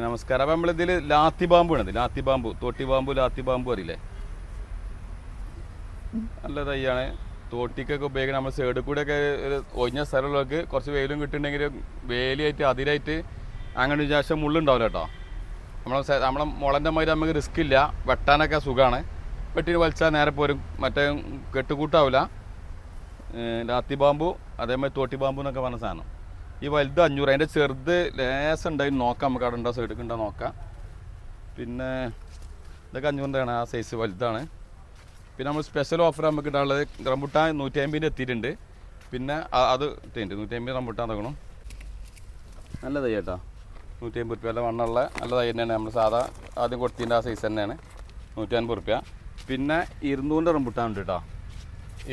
നമസ്കാരം. അപ്പം നമ്മളിതിൽ ലാത്തി ബാമ്പു ആണ് ലാത്തി ബാമ്പു. തോട്ടി ബാമ്പു ലാത്തി ബാമ്പു അറിയില്ലേ? നല്ല തൈയാണ് തോട്ടിക്കൊക്കെ ഉപയോഗിക്കണം നമ്മൾ സൈഡിൽ കൂടെ ഒക്കെ ഒരു ഒഴിഞ്ഞ സ്ഥലമുള്ളവർക്ക് കുറച്ച് വെയിലും കിട്ടുന്നുണ്ടെങ്കിൽ വേലിയായിട്ട് അതിരായിട്ട് അങ്ങനെ വിചാരിച്ച മുള്ളുണ്ടാവില്ല കേട്ടോ. നമ്മളെ നമ്മളെ മുളന്റെ മാതിരി നമുക്ക് റിസ്ക് ഇല്ല. വെട്ടാനൊക്കെ സുഖമാണ് വെട്ടിന് വലിച്ചാൽ നേരെ പോരും. മറ്റേ കെട്ടുകൂട്ടാവില്ല. ലാത്തി ബാമ്പു അതേമാതിരി തോട്ടി ബാമ്പു എന്നൊക്കെ പറഞ്ഞ സാധനം. ഈ വലുത് അഞ്ഞൂറ് അതിന്റെ ചെറുത് ലേസം ഉണ്ടായി നോക്കാം നമുക്ക് അവിടെ ഉണ്ടോ സൈഡിൽ ഉണ്ടോ നോക്കാം. പിന്നെ ഇതൊക്കെ അഞ്ഞൂറിന്റെയാണ് ആ സൈസ് വലുതാണ്. പിന്നെ നമ്മൾ സ്പെഷ്യൽ ഓഫർ നമുക്ക് ഇടാനുള്ളത് റംബുട്ടാൻ നൂറ്റി അമ്പതിന്റെ എത്തിയിട്ടുണ്ട്. പിന്നെ അത് ഇട്ടിട്ടുണ്ട് നൂറ്റി അമ്പത് റംബുട്ടാൻ തകണം. നല്ല തൈ കേട്ടോ നൂറ്റി അമ്പത് റുപ്യ മണ്ണുള്ള വണ്ണമുള്ള നല്ല തൈ തന്നെയാണ്. നമ്മൾ സാധാ ആദ്യം കൊടുത്തിന്റെ ആ സൈസ് തന്നെയാണ്. നൂറ്റി അൻപത് റുപ്യ പിന്നെ ഇരുന്നൂറിന്റെ റംബുട്ടാൻ ഉണ്ട് കേട്ടോ.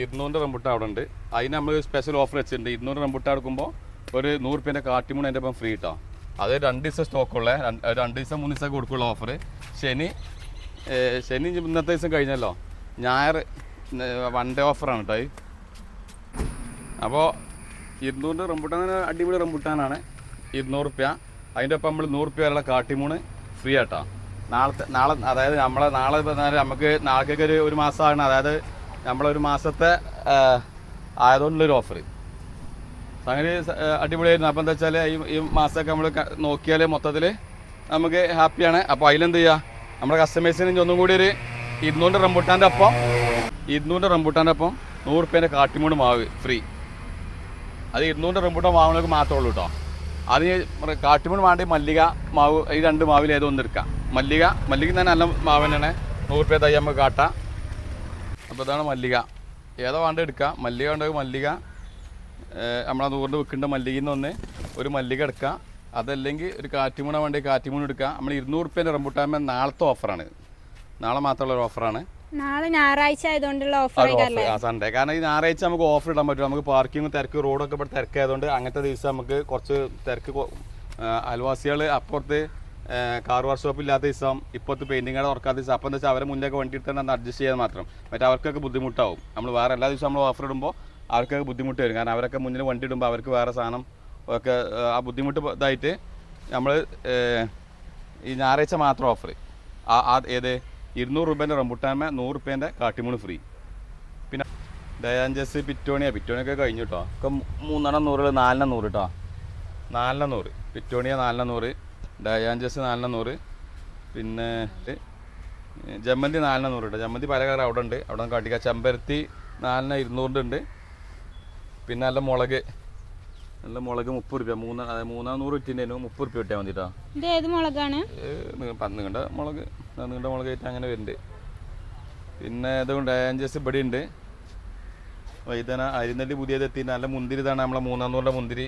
ഇരുന്നൂറിന്റെ റംബുട്ടാൻ അവിടെ ഉണ്ട്. അതിന് നമ്മൾ സ്പെഷ്യൽ ഓഫർ വെച്ചിട്ടുണ്ട്. ഇരുന്നൂറ് റംബുട്ടാൻ എടുക്കുമ്പോൾ ഒരു നൂറ് റുപ്യേന്റെ കാട്ടിമൂണ് അതിന്റെ ഫ്രീ ഇട്ടോ അത് രണ്ട് ദിവസം സ്റ്റോക്ക് സ്റ്റോക്കുള്ള രണ്ട് ദിവസം മൂന്ന് ദിവസം കൊടുക്കുള്ള ഓഫർ ശനി ശനി ഇന്നത്തെ ദിവസം കഴിഞ്ഞല്ലോ. ഞായർ വൺ ഡേ ഓഫറാണ് കേട്ടോ. അപ്പോൾ ഇരുന്നൂറിന്റെ റംബുട്ടാൻ അടിപൊളി റംബുട്ടാനാണ്. ഇരുന്നൂറ് റുപ്യ അതിന്റെ ഒപ്പം നമ്മൾ നൂറ് റുപ്യ വരെയുള്ള കാട്ടിമൂണ് ഫ്രീ ആട്ടോ. നാളത്തെ നാളെ അതായത് നമ്മളെ നാളെ നമുക്ക് നാളേക്കൊക്കെ ഒരു ഒരു മാസമാണ് അതായത് നമ്മളൊരു മാസത്തെ ആയതുകൊണ്ടുള്ളൊരു ഓഫർ സ- അടിപൊളിയായിരുന്നു. അപ്പം എന്താ വെച്ചാൽ ഈ ഈ മാസമൊക്കെ നമ്മൾ നോക്കിയാൽ മൊത്തത്തിൽ നമുക്ക് ഹാപ്പിയാണ്. അപ്പോൾ അതിലെന്ത് ചെയ്യുക നമ്മുടെ കസ്റ്റമേഴ്സിന് ഒന്നും കൂടി ഒരു ഇരുന്നൂറ് റംബുട്ടാന്റെ ഒപ്പം ഇരുന്നൂറ് റംബുട്ടാന്റെ ഒപ്പം നൂറ് റുപ്യേന്റെ കാട്ടിമൂട് മാവ് ഫ്രീ അത് ഇരുന്നൂറ് റംബൂട്ടാൻ മാവുകൾക്ക് മാത്രമേ ഉള്ളൂ കേട്ടോ അത് കാട്ടിമൂട് വേണ്ടി മല്ലിക മാവ് ഈ രണ്ട് മാവിൽ ഏതോ ഒന്ന് എടുക്കാം. മല്ലിക മല്ലിക തന്നെ നല്ല മാവ് തന്നെയാണ്. നൂറ് റുപ്യ തയ്യാൻ നമുക്ക് കാട്ടാം. അപ്പോൾ ഇതാണ് മല്ലിക. ഏതോ വേണ്ട എടുക്കുക മല്ലിക വേണ്ടത് മല്ലിക നമ്മളെ നൂറിന്റെ വിൽക്കേണ്ട മല്ലികയിൽ നിന്ന് ഒന്ന് ഒരു മല്ലിക എടുക്കുക അതല്ലെങ്കിൽ ഒരു കാറ്റിമൂണ വേണ്ടി കാറ്റിമൂൺ എടുക്കുക നമ്മൾ ഇരുന്നൂറ് റുപ്യേന്റെ റംബുട്ടാൻ നാളത്തെ ഓഫറാണ് നാളെ മാത്രമുള്ള ഒരു ഓഫറാണ്. നാളെ ഞായറാഴ്ച ആയതുകൊണ്ടുള്ള ഓഫർ സൺഡേ കാരണം ഈ ഞായറാഴ്ച നമുക്ക് ഓഫർ ഇടാൻ പറ്റും നമുക്ക് പാർക്കിംഗ് തിരക്ക് റോഡൊക്കെ ഇവിടെ തിരക്കായതുകൊണ്ട് അങ്ങനത്തെ ദിവസം നമുക്ക് കുറച്ച് തിരക്ക് അയൽവാസികൾ അപ്പുറത്ത് കാർ വർക്ക്ഷോപ്പ് ഇല്ലാത്ത ദിവസം ഇപ്പോഴത്തെ പെയിന്റിങ് കട തുറക്കാത്ത ദിവസം. അപ്പം എന്താ വെച്ചാൽ അവരെ മുന്നേ വണ്ടി തന്നെ അഡ്ജസ്റ്റ് ചെയ്യാൻ മാത്രം. മറ്റേ അവർക്കൊക്കെ ബുദ്ധിമുട്ടാവും. നമ്മൾ വേറെ എല്ലാ ദിവസവും നമ്മൾ ഓഫർ ഇടുമ്പോൾ അവർക്കൊക്കെ ബുദ്ധിമുട്ട് വരും. കാരണം അവരൊക്കെ മുന്നിൽ വണ്ടി ഇടുമ്പോൾ അവർക്ക് വേറെ സാധനം ഒക്കെ ആ, ബുദ്ധിമുട്ട് ഇതായിട്ട് നമ്മൾ ഈ ഞായറാഴ്ച മാത്രം ഓഫർ ആ ആ ഏത്? ഇരുന്നൂറ് രൂപേന്റെ റംബുട്ടാൻമേ നൂറ് രൂപേന്റെ കാട്ടിമൂണ് ഫ്രീ പിന്നെ ഡയാഞ്ചസ് പിറ്റോണിയ പിറ്റോണിയൊക്കെ കഴിഞ്ഞു കേട്ടോ ഒക്കെ മൂന്നെണ്ണം നൂറ് നാലെണ്ണം നൂറ് കേട്ടോ നാലെണ്ണം നൂറ്. പിറ്റോണിയ നാലെണ്ണം നൂറ് ഡയാഞ്ചസ് നാലെണ്ണം നൂറ് പിന്നെ ജമ്മന്തി നാലെണ്ണം നൂറ് കേട്ടോ ജമ്മന്തി പല കളർ അവിടെ ഉണ്ട് അവിടെ കാട്ടിക്കാം. ചെമ്പരത്തി നാലെണ്ണം ഇരുന്നൂറിന്റെ ഉണ്ട്. പിന്നെ നല്ല മുളക്. നല്ല മുളക് മുപ്പത് രൂപ മൂന്ന് മൂന്നാന്നൂറ് മൂന്നാം നൂറ് വിറ്റിന്റെ മുപ്പത് രൂപ കിട്ടിയാൽ മതി മുളകാണ് ഇത് ഏത് മുളകാണ്? പന്നുകണ്ട മുളക് പന്നുകണ്ട മുളക്. ആയിട്ട് അങ്ങനെ വരുന്നുണ്ട്. പിന്നെ അതുകൊണ്ട് ഏഞ്ചസ് ഇവിടെ ഉണ്ട്. വൈദന അരിനെല്ലി പുതിയത് എത്തി നല്ല മുന്തിരി ഇതാണ് നമ്മളെ മൂന്നാം നൂറിന്റെ മുന്തിരി.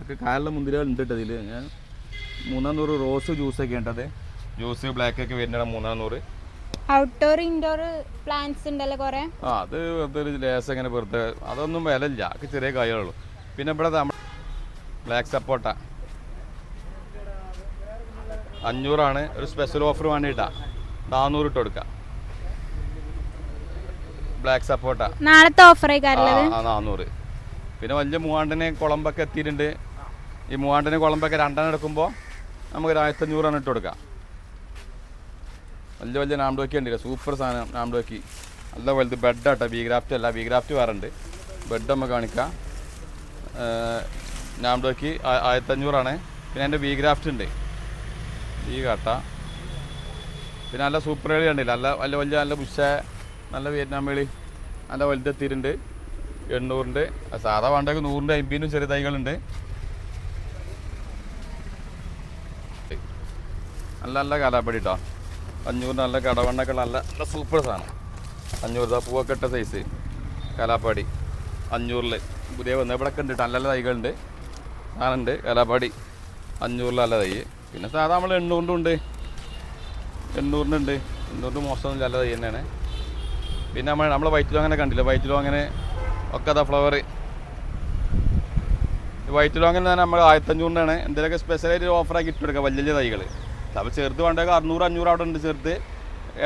ഒക്കെ കാലിലെ മുന്തിരികൾ ഉണ്ട് കേട്ടോ ഇതിൽ ഞാൻ മൂന്നാം നൂറ് റോസ് ജ്യൂസൊക്കെ ഉണ്ടത് ജ്യൂസ് ബ്ലാക്ക് ഒക്കെ വരുന്നതാണ് മൂന്നാം നൂറ്. ഔട്ട്ഡോർ ഇൻഡോർ പ്ലാന്റ്സ് ഉണ്ടല്ലോ കുറെ? ആ അത് വെറുതെ ഒരു ലേസ് അങ്ങനെ വെറുതെ അതൊന്നും വിലയില്ല ഒക്കെ ചെറിയ കായകളുള്ളൂ പിന്നെ ഇവിടെ ബ്ലാക്ക് സപ്പോട്ട. അഞ്ഞൂറാണ് ഒരു സ്പെഷ്യൽ ഓഫർ വേണ്ടിയിട്ടാ നാനൂറ് ഇട്ട് കൊടുക്കാം. ബ്ലാക്ക് സപ്പോർട്ട നാളത്തെ ഓഫർ നാനൂറ് പിന്നെ വലിയ മൂവാണ്ടിന് കുളമ്പൊക്കെ എത്തിയിട്ടുണ്ട്. ഈ മൂവാണ്ടിന് കുളമ്പൊക്കെ രണ്ടെണ്ണം എടുക്കുമ്പോൾ നമുക്ക് ഒരു ആയിരത്തഞ്ഞൂറാണ് ഇട്ട് കൊടുക്കാം. വലിയ വലിയ നാംഡോക്കി ഉണ്ടല്ലേ സൂപ്പർ സാധനം നാംഡോക്കി നല്ല വലുത് ബെഡാട്ടോ ബി ഗ്രാഫ്റ്റ് അല്ല ബി ഗ്രാഫ്റ്റ് വേറെ ബെഡ് നമുക്ക് കാണിക്കാം. നാംഡോക്കി ആയിരത്തഞ്ഞൂറാണ്. പിന്നെ എന്റെ ബി ഗ്രാഫ്റ്റ് ഉണ്ട് ഈ കാട്ട. പിന്നെ നല്ല സൂപ്പർ വേളി ഉണ്ടല്ലോ നല്ല നല്ല വലിയ നല്ല പുഷ നല്ല വിയറ്റ്നാം വേളി നല്ല വലുതെത്തിയിട്ടുണ്ട് എണ്ണൂറിന്റെ സാധാ വേണ്ടൊക്കെ നൂറിന്റെ അമ്പതിനും ചെറിയ തൈകളുണ്ട്. നല്ല നല്ല കാലാപ്പടി കേട്ടോ അഞ്ഞൂറിന് നല്ല കടവണ്ണൊക്കെ നല്ല നല്ല സൂപ്പർ സാധനം. അഞ്ഞൂറ് രൂപ പൂവൊക്കെ ഇട്ട സൈസ് കലാപ്പാടി. അഞ്ഞൂറിൽ പുതിയ വന്ന ഇവിടെ ഉണ്ട്. നല്ല നല്ല തൈകളുണ്ട്. സാധനമുണ്ട് കലാപ്പാടി. അഞ്ഞൂറിൽ നല്ല തൈ. പിന്നെ സാധാ നമ്മൾ എണ്ണൂറിന്റെ ഉണ്ട്. എണ്ണൂറിനുണ്ട് എണ്ണൂറിന്റെ മോശമൊന്നും നല്ല തൈ തന്നെയാണ്. പിന്നെ നമ്മൾ നമ്മൾ വയറ്റിലും അങ്ങനെ കണ്ടില്ല? വയറ്റിലും അങ്ങനെ ഒക്കെ അതാ ഫ്ലവർ വയറ്റിലും അങ്ങനെ തന്നെ നമ്മൾ ആയിരത്തഞ്ഞൂറിനാണ്. എന്തെങ്കിലുമൊക്കെ സ്പെഷ്യലായിട്ട് ഓഫറാക്കി ഇട്ട് കൊടുക്കുക വലിയ വലിയ തൈകൾ അപ്പോൾ ചെറുത് വേണ്ടത് അറുന്നൂറ് അഞ്ഞൂറ് അവിടെ ഉണ്ട് ചെറുത്.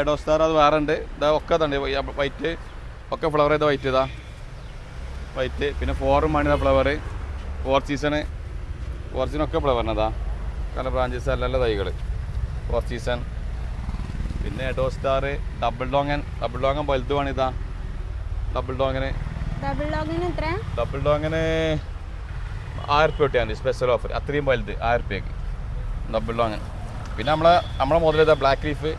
എഡോ സ്റ്റാർ അത് വേറെ ഉണ്ട്. ഇതാ ഒക്കെ തന്നെ വൈറ്റ് ഒക്കെ ഫ്ലവർ ചെയ്ത വൈറ്റ് ഇതാ. വൈറ്റ് പിന്നെ ഫോറും മണിത ഫ്ലവർ ഫോർ സീസണ് ഫോർ സീസണൊക്കെ ഫ്ലവറിനതാ പല ബ്രാഞ്ചസ് അല്ലല്ല തൈകൾ. ഫോർ സീസൺ പിന്നെ എഡോ സ്റ്റാർ ഡബിൾ ഡോങ്ങൻ ഡബിൾ ഡോങ്ങൻ വലുത് ഇതാ. ഡബിൾ ഡോങ്ങന് ഡബിൾ ഡോങ്ങന് ആയിരം റുപ്യ കിട്ടിയാൽ മതി. സ്പെഷ്യൽ ഓഫർ അത്രയും വലുത് ആയിരം റുപ്യക്ക് ഡബിൾ ഡോങ്ങൻ പിന്നെ നമ്മളെ നമ്മളെ മുതലേതാ ബ്ലാക്ക് ലീഫ്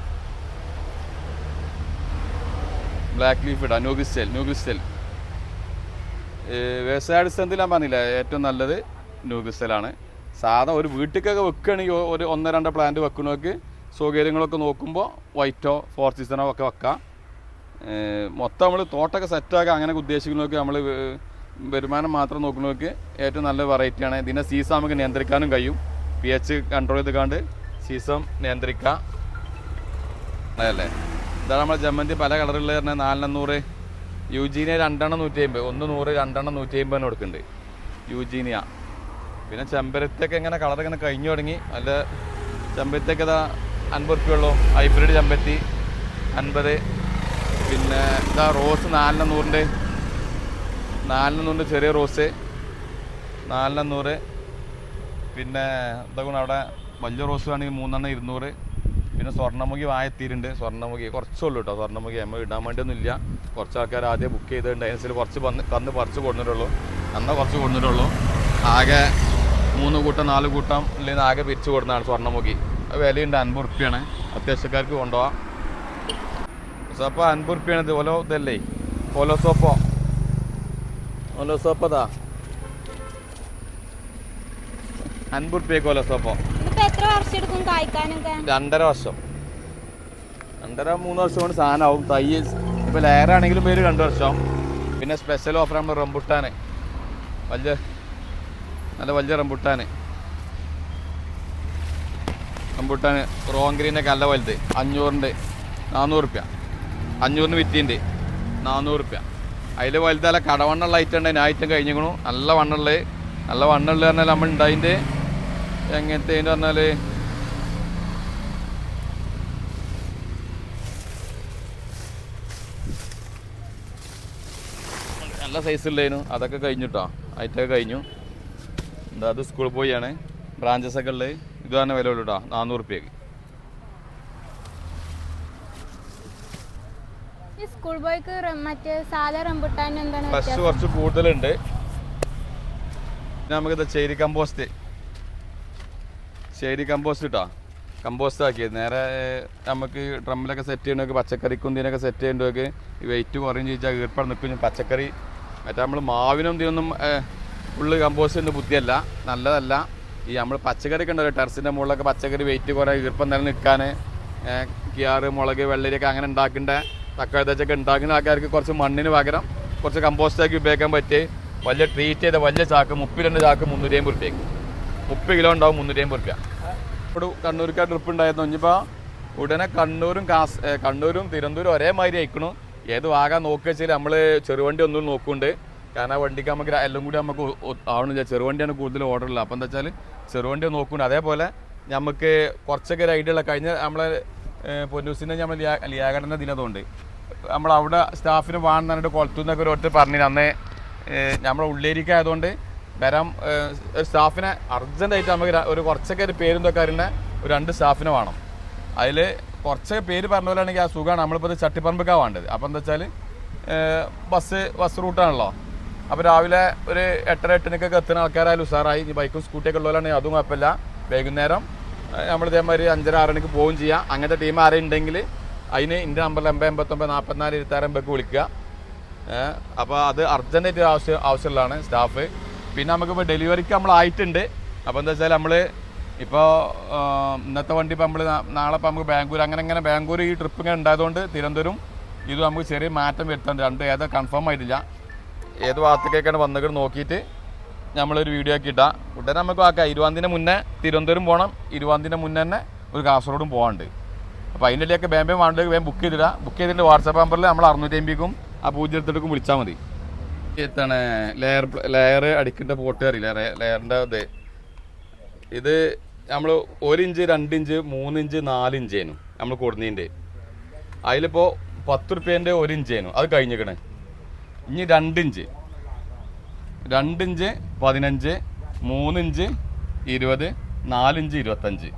ബ്ലാക്ക് ലീഫ് ഇടാം ന്യൂഗിസ്റ്റൽ ന്യൂഗിസ്റ്റൽ വ്യവസായാടിസ്ഥാനത്തിൽ ഞാൻ പറഞ്ഞില്ല ഏറ്റവും നല്ലത് ന്യൂഗിസ്റ്റലാണ് സാധാരണ ഒരു വീട്ടിലേക്കൊക്കെ വെക്കുകയാണെങ്കിൽ ഒരു ഒന്നോ രണ്ടോ പ്ലാന്റ് വെക്കണമൊക്കെ സൗകര്യങ്ങളൊക്കെ നോക്കുമ്പോൾ വൈറ്റോ ഫോർ സീസണോ ഒക്കെ വെക്കാം. മൊത്തം നമ്മൾ തോട്ടമൊക്കെ സെറ്റാക്കുക അങ്ങനെ ഉദ്ദേശിക്കുന്നവർക്ക് നമ്മൾ വരുമാനം മാത്രം നോക്കുന്നവർക്ക് ഏറ്റവും നല്ല വെറൈറ്റിയാണ് ഇതിനെ സീസൺ നമുക്ക് നിയന്ത്രിക്കാനും കഴിയും. പി എച്ച് കൺട്രോൾ ചെയ്ത് കണ്ട് സീസം നിയന്ത്രിക്കാം അതല്ലേ ഇതാണ് നമ്മൾ ജമ്മന്തി പല കളറുള്ള തന്നെ നാലെണ്ണൂറ്. യുജീനിയ രണ്ടെണ്ണം നൂറ്റി അമ്പത് ഒന്ന് നൂറ് രണ്ടെണ്ണം നൂറ്റി അമ്പതിന് കൊടുക്കുന്നുണ്ട്. യുജീനിയ. പിന്നെ ചെമ്പരത്തൊക്കെ ഇങ്ങനെ കളർ ഇങ്ങനെ കഴിഞ്ഞു തുടങ്ങി. നല്ല ചെമ്പരത്തൊക്കെ ഇതാ അൻപത് റുപ്യ ഉള്ളൂ. ഹൈബ്രിഡ് ചെമ്പരത്തി അൻപത്. പിന്നെ ഇതാ റോസ് നാലിന് നൂറിന്റെ നാലിന് നൂറിന്റെ ചെറിയ റോസ് നാലിന് നൂറ് പിന്നെ ഗുണം അവിടെ? വലിയ റോസ് ആണെങ്കിൽ മൂന്നെണ്ണം ഇരുന്നൂറ്. പിന്നെ സ്വർണമുഖി വായെത്തിയിട്ടുണ്ട് സ്വർണമുഖി കുറച്ചുള്ളൂ കേട്ടോ സ്വർണമുഖി നമ്മൾ ഇടാൻ വേണ്ടിയൊന്നും ഇല്ല കുറച്ച് ആൾക്കാർ ആദ്യം ബുക്ക് ചെയ്തിട്ടുണ്ട്. അതിനനുസരിച്ച് കുറച്ച് വന്ന് കന്ന് പറിച്ച് കൊടുത്തിട്ടുള്ളൂ അന്ന് കുറച്ച് കൊടുത്തിട്ടുള്ളൂ ആകെ മൂന്ന് കൂട്ടം നാല് കൂട്ടം ഇല്ലെങ്കിൽ ആകെ പിരിച്ചു കൊടുക്കുന്നതാണ് സ്വർണമുഖി. വിലയുണ്ട് അൻപത് റുപ്യാണ് അത്യാവശ്യക്കാർക്ക് കൊണ്ടുപോകാം സപ്പോൾ അൻപത് റുപ്യാണ് ഇത്. ഓലോ ഇതല്ലേ? ഓലോ സോപ്പോ? ഓലോ സോപ്പതാ അൻപത് റുപ്യക്ക് ഓലോ സോപ്പോ? രണ്ടര വർഷം. രണ്ടര മൂന്ന് വർഷം കൊണ്ട് സാധനമാവും. തൈ ലെയർ ആണെങ്കിലും പേര് രണ്ട് വർഷം. പിന്നെ സ്പെഷ്യൽ ഓഫർ നമ്മൾ റംബുട്ടാന്. വലിയ നല്ല വലിയ റംബുട്ടാന്. റംബുട്ടാന് റോങ് ഗ്രീനൊക്കെ നല്ല വലുത്. അഞ്ഞൂറിന്റെ നാനൂറ് റുപ്യ. അഞ്ഞൂറിന് വിറ്റിന്റെ നാനൂറ് റുപ്യ. അതിൽ വലുതല്ല കടവണ്ണുള്ള ഐറ്റം ഉണ്ടായി ആ ഐറ്റം കഴിഞ്ഞിക്കണു നല്ല വണ്ണുള്ളത്. നല്ല വണ്ണുള്ളത് പറഞ്ഞാൽ നമ്മൾ ഉണ്ടായിന്റെ എങ്ങനത്തെ പറഞ്ഞാൽ നല്ല സൈസ് ഉള്ളതിനു അതൊക്കെ കഴിഞ്ഞിട്ടോ. ഐറ്റൊക്കെ കഴിഞ്ഞു. എന്താ അത് സ്കൂളിൽ പോയാണ്. ബ്രാഞ്ചസ് ഒക്കെ ഉള്ളത് ഇത് തന്നെ വില ഉള്ളൂ കേട്ടോ നാനൂറ് റുപ്യക്ക് സ്കൂൾ ബോയ്ക്ക് മറ്റേ സാല റംബുട്ടാൻ എന്താണ് ഫ്ലഷ് കുറച്ച് കൂടുതലുണ്ട്. നമുക്ക് നമുക്കിത് ചേരി കമ്പോസ്റ്റ് ചേരി കമ്പോസ്റ്റ് ഇട്ടാ കമ്പോസ്റ്റ് ആക്കിയത്. നേരെ നമുക്ക് ഡ്രമ്മിലൊക്കെ സെറ്റ് ചെയ്യണമെങ്കിൽ പച്ചക്കറിക്കുന്തിനൊക്കെ സെറ്റ് ചെയ്യേണ്ടതൊക്കെ ഈ വെയിറ്റ് കുറയും ചോദിച്ചാൽ ഈർപ്പം നിൽക്കും പച്ചക്കറി മറ്റേ നമ്മൾ മാവിനും ഇതിനൊന്നും ഫുള്ള് കമ്പോസ്റ്റ് ഒന്നും ബുദ്ധിയല്ല. നല്ലതല്ല. ഈ നമ്മൾ പച്ചക്കറി ഒക്കെ ഉണ്ടല്ലോ ടെറസിന്റെ മുകളിലൊക്കെ പച്ചക്കറി വെയിറ്റ് കുറേ ഈർപ്പം നില നിൽക്കാൻ കിയാറ് മുളക് വെള്ളരിയൊക്കെ അങ്ങനെ ഉണ്ടാക്കേണ്ട. തക്കാളി തച്ചൊക്കെ ഉണ്ടാക്കുന്ന ആൾക്കാർക്ക് കുറച്ച് മണ്ണിന് പകരം കുറച്ച് കമ്പോസ്റ്റാക്കി ഉപയോഗിക്കാൻ പറ്റി വലിയ ട്രീറ്റ് ചെയ്ത വലിയ ചാക്ക് മുപ്പത് രണ്ട് ചാക്ക് മുന്നൂറ്റി അമ്പത് റുപ്യക്ക്. മുപ്പത് കിലോ ഉണ്ടാവും മുന്നൂറ്റി അമ്പത് റുപ്യ. ഇവിടെ കണ്ണൂർക്കാർ ട്രിപ്പ് ഉണ്ടായിരുന്നു. ഇനിയിപ്പോൾ ഉടനെ കണ്ണൂരും കാസ് കണ്ണൂരും തിരുവനന്തപുരം ഒരേമാതിരി അയക്കണു ഏത് വാഗാൻ നോക്കുക വെച്ചാൽ നമ്മൾ ചെറുവണ്ടി ഒന്നും നോക്കുന്നുണ്ട് കാരണം വണ്ടിക്ക് നമുക്ക് എല്ലാം കൂടി നമുക്ക് ആവണില്ല ചെറുവണ്ടിയാണ് കൂടുതൽ ഓർഡർ ഉള്ളത്. അപ്പം എന്താ വെച്ചാൽ ചെറുവണ്ടി നോക്കുന്നുണ്ട് അതേപോലെ നമുക്ക് കുറച്ചൊക്കെ ഒരു ഉള്ള കഴിഞ്ഞ നമ്മളെ പൊന്നൂസിനെ നമ്മൾ ലിയാഘടന ദിനതുകൊണ്ട് നമ്മൾ അവിടെ സ്റ്റാഫിന് വേണമെന്നു പറഞ്ഞിട്ട് കൊളത്തുനിന്നൊക്കെ ഒരു ഒറ്റ പറഞ്ഞു അന്നേ നമ്മളെ ഉള്ളേരിക്കായതുകൊണ്ട് വരാം. ഒരു സ്റ്റാഫിനെ അർജന്റായിട്ട് നമുക്ക് ഒരു കുറച്ചൊക്കെ ഒരു പേരും ഇതൊക്കെ അറിയുന്ന ഒരു രണ്ട് സ്റ്റാഫിനെ വേണം. അതിൽ കുറച്ചൊക്കെ പേര് പറഞ്ഞ പോലെയാണെങ്കിൽ ആ സുഖമാണ്. നമ്മളിപ്പോൾ ഇത് ചട്ടിപ്പറമ്പൊക്കെ വേണ്ടത്. അപ്പോൾ എന്താ വെച്ചാൽ ബസ് ബസ് റൂട്ടാണല്ലോ അപ്പോൾ രാവിലെ ഒരു എട്ടര എട്ടിനൊക്കെ എത്തുന്ന ആൾക്കാരായാലും ഉസാറായി ഈ ബൈക്കും സ്കൂട്ടിയൊക്കെ ഉള്ളവരാണെങ്കിൽ അതും കുഴപ്പമില്ല. വൈകുന്നേരം നമ്മൾ ഇതേമാതിരി അഞ്ചര ആറ് മണിക്ക് പോവുകയും ചെയ്യാം. അങ്ങനത്തെ ടീം ആരെയും ഉണ്ടെങ്കിൽ അതിന് എന്റെ നമ്പറിൽ എൺപത് എൺപത്തൊമ്പത് നാൽപ്പത്തിനാല് ഇരുപത്താറ് എൺപതൊക്കെ വിളിക്കുക. അപ്പോൾ അത് അർജന്റായിട്ട് ആവശ്യം ആവശ്യമുള്ളതാണ് സ്റ്റാഫ്. പിന്നെ നമുക്കിപ്പോൾ ഡെലിവറിക്ക് നമ്മൾ ആയിട്ടുണ്ട്. അപ്പോൾ എന്താ വെച്ചാൽ നമ്മൾ ഇപ്പോൾ ഇന്നത്തെ വണ്ടി ഇപ്പോൾ നമ്മൾ നാളെ ഇപ്പോൾ നമുക്ക് ബാംഗ്ലൂർ അങ്ങനെ അങ്ങനെ ബാംഗ്ലൂർ ഈ ട്രിപ്പ് ഇങ്ങനെ ഉണ്ടായതുകൊണ്ട് തിരുവനന്തപുരം ഇത് നമുക്ക് ചെറിയ മാറ്റം വരുത്തുന്നുണ്ട് രണ്ട് ഏതാ കൺഫേം ആയിട്ടില്ല. ഏത് ഭാഗത്തേക്കാണ് വന്നിട്ട് നോക്കിയിട്ട് നമ്മളൊരു വീഡിയോ ആക്കി ഇട്ടാം ഉടനെ നമുക്ക് ആക്കാം ഇരുപതിന് മുന്നേ തിരുവനന്തപുരം പോകണം ഇരുപതിന് മുന്നേ തന്നെ ഒരു കാസർഗോഡും പോകാണ്ട് അപ്പോൾ അതിന്റെ ഇടയൊക്കെ വേം വേം വേണ്ടത് വേം ബുക്ക് ചെയ്തിടാ. ബുക്ക് ചെയ്തിട്ട് വാട്സാപ്പ് നമ്പറിൽ നമ്മൾ അറുന്നൂറ്റി അമ്പതിക്കും ആ പൂജ്യം വിളിച്ചാൽ മതി. എത്താണ് ലെയർ ലെയർ അടിക്കേണ്ട പോട്ട് അറിയില്ല? ലെയറിന്റെ ഇത്. ഇത് നമ്മൾ ഒരു ഇഞ്ച് രണ്ട് ഇഞ്ച് മൂന്ന് നമ്മൾ കൊടുന്നതിന്റെ അതിലിപ്പോൾ പത്ത് റുപ്യേന്റെ ഒരു ഇഞ്ചേനു അത് കഴിഞ്ഞിക്കണേ. ഇനി രണ്ടിഞ്ച് രണ്ടിഞ്ച് പതിനഞ്ച് മൂന്നിഞ്ച് ഇരുപത് നാലിഞ്ച് ഇരുപത്തഞ്ച്.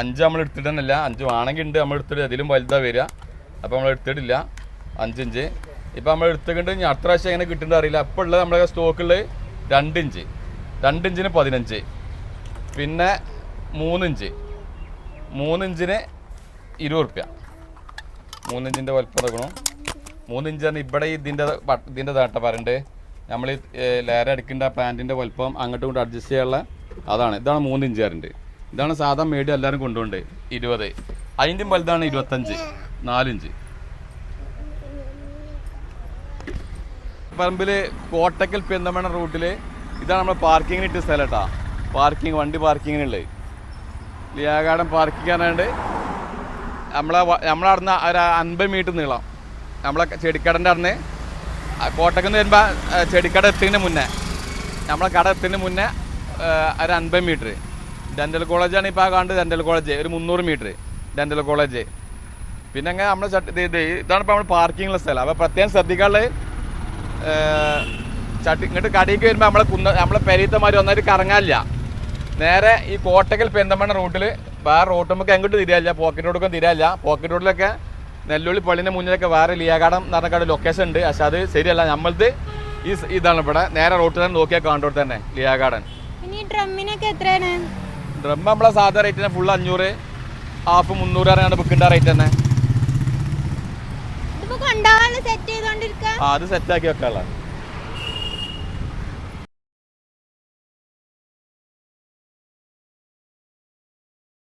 അഞ്ച് നമ്മൾ എടുത്തിട്ടല്ല അഞ്ച് വേണമെങ്കിൽ ഉണ്ട് നമ്മൾ എടുത്തിട്ട് അതിലും വലുതാണ് വരിക. അപ്പോൾ നമ്മൾ എടുത്തിട്ടില്ല. അഞ്ചിഞ്ച് ഇപ്പം നമ്മൾ എടുത്തുകൊണ്ട് ഞാൻ അടുത്ത പ്രാവശ്യം എങ്ങനെ കിട്ടുന്നത് അറിയില്ല. അപ്പോൾ ഉള്ളത് നമ്മുടെ ഇഞ്ച്. രണ്ടിഞ്ച് രണ്ടിഞ്ചിന് പതിനഞ്ച്. പിന്നെ മൂന്നിഞ്ച് മൂന്നിഞ്ചിന് ഇരുപത് റുപ്യ. മൂന്നിഞ്ചിന്റെ വലിപ്പം എടുക്കണം. മൂന്നിഞ്ച് പറഞ്ഞാൽ ഇവിടെ ഇതിന്റെ ഇതിന്റെ താട്ട പറയണ്ട്. നമ്മൾ ഈ ലേറെ അടിക്കേണ്ട പാന്റിന്റെ വലിപ്പം അങ്ങോട്ടും ഇങ്ങോട്ടും അഡ്ജസ്റ്റ് ചെയ്യാനുള്ള അതാണ്. ഇതാണ് മൂന്നിഞ്ച് കാരണ്ട് ഇതാണ് സാധാ മീഡിയം എല്ലാവരും കൊണ്ടുപോകേണ്ടത് ഇരുപത്. അതിന്റെയും വലുതാണ് ഇരുപത്തഞ്ച്. നാലിഞ്ച് പറമ്പിൽ കോട്ടക്കൽ പെന്തമണ റൂട്ടിൽ ഇതാണ് നമ്മൾ പാർക്കിങ്ങിന് ഇട്ട സ്ഥലം കേട്ടോ പാർക്കിംഗ് വണ്ടി പാർക്കിങ്ങിനുള്ളത് ലിയാഗാർഡൻ പാർക്കിംഗ് പറഞ്ഞാണ്ട് നമ്മളെ നമ്മളെ അവിടുന്ന് ഒരു അൻപത് മീറ്റർ നീളം. നമ്മളെ ചെടിക്കടന്റെ അവിടുന്ന് കോട്ടക്കെന്ന് വരുമ്പോൾ ചെടിക്കട എത്തുന്നതിന് മുന്നേ നമ്മളെ കട എത്തുന്നതിന് മുന്നേ ഒരു അൻപത് മീറ്റർ ഡെന്റൽ കോളേജാണ് ഇപ്പോൾ ആ കാണുന്നത് ഡെന്റൽ കോളേജ് ഒരു മുന്നൂറ് മീറ്റർ ഡെന്റൽ കോളേജ് പിന്നെ അങ്ങനെ നമ്മൾ ഇതാണ് ഇപ്പോൾ നമ്മൾ പാർക്കിങ്ങുള്ള സ്ഥലം. അപ്പോൾ പ്രത്യേകം ശ്രദ്ധിക്കാനുള്ളത് ചട്ടി ഇങ്ങോട്ട് കടയിലേക്ക് വരുമ്പോൾ നമ്മളെ കുന്ന നമ്മളെ പെരീത്തമാര് വന്നായിട്ട് കറങ്ങാനില്ല. നേരെ ഈ കോട്ടക്കൽ പെന്തമണ്ണ റൂട്ടിൽ വേറെ റോട്ട് നമുക്ക് എങ്ങോട്ട് തിരിയാല്ല പോക്കറ്റ് റോഡൊക്കെ തിരിയാല്ല പോക്കറ്റ് റോഡിലൊക്കെ നെല്ലുള്ളി പള്ളിന്റെ മുന്നിലൊക്കെ വേറെ ലിയാകാടം എന്ന് പറഞ്ഞ ലൊക്കേഷൻ ഉണ്ട്. പക്ഷെ അത് ശരിയല്ല. നമ്മളത് ഈ ഇതാണ് ഇവിടെ. നേരെ റോട്ടിൽ തന്നെ നോക്കിയാൽ കാണുന്നോട്ട് തന്നെ ലിയാഗാർഡൻ ഇനി ഈ ഡ്രമ്മിനൊക്കെ എത്രയാണ്? ഡ്രം നമ്മളെ സാധാ റേറ്റ് തന്നെ ഫുൾ അഞ്ഞൂറ് ഹാഫ് മുന്നൂറ് അറിയാണ്ട് ബുക്കിന്റെ റേറ്റ് തന്നെ. ഇതിപ്പോ സെറ്റ് ചെയ്തോണ്ടിരിക്ക? ആ അത് സെറ്റ് ആക്കി വെക്കാനുള്ള